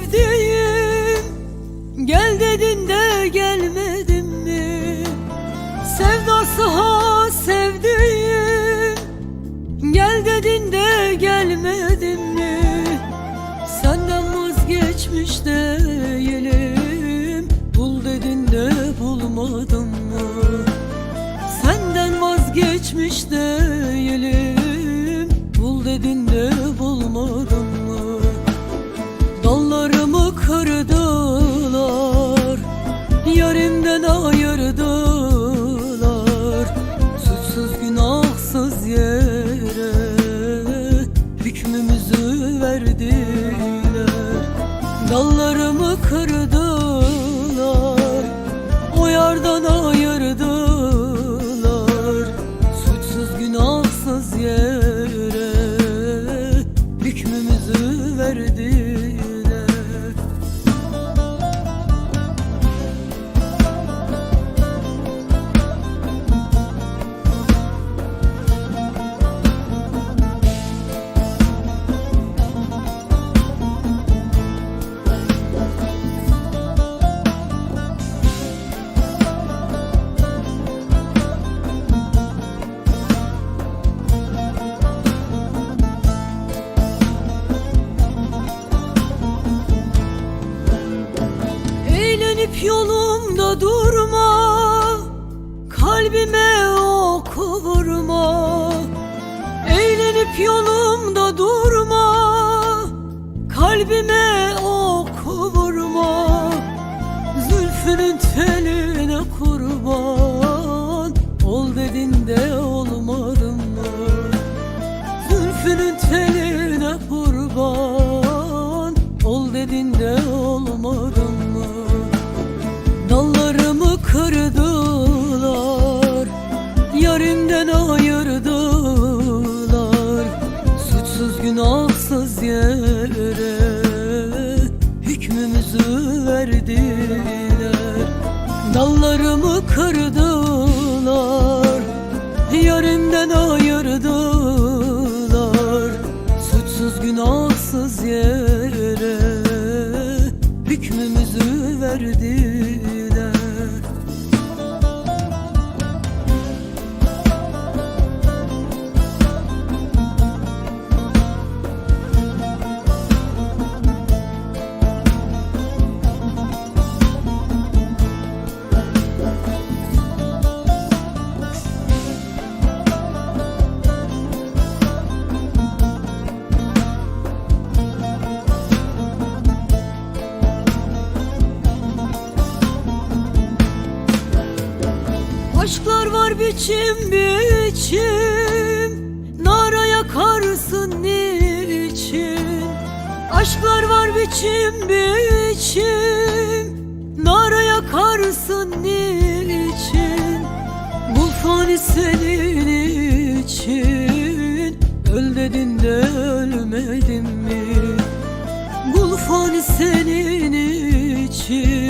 sevdiğim Gel dedin de gelmedin mi? Sevdası ha sevdiğim Gel dedin de gelmedin mi? Senden vazgeçmiş değilim Bul dedin de bulmadım mı? Senden vazgeçmiş değilim Bul dedin verdiler Dallarımı kırdılar. O yardan ayırdılar Eğlenip yolumda durma Kalbime ok vurma. Eğlenip yolumda durma Kalbime ok vurma. Zülfünün teline kurban Ol dedin de olmadın mı? Zülfünün teline kurban Ol dedin de olmadın günahsız yere Hükmümüzü verdiler. Dallarımı kırdılar Yarimden ayırdılar. Suçsuz günahsız yere Hükmümüzü verdiler Aşklar var biçim biçim. Nara yakarsın niçin? Aşklar var biçim biçim. Nara yakarsın niçin? Bul fani senin için. Öl dedin de ölmedin mi? Bul fani senin için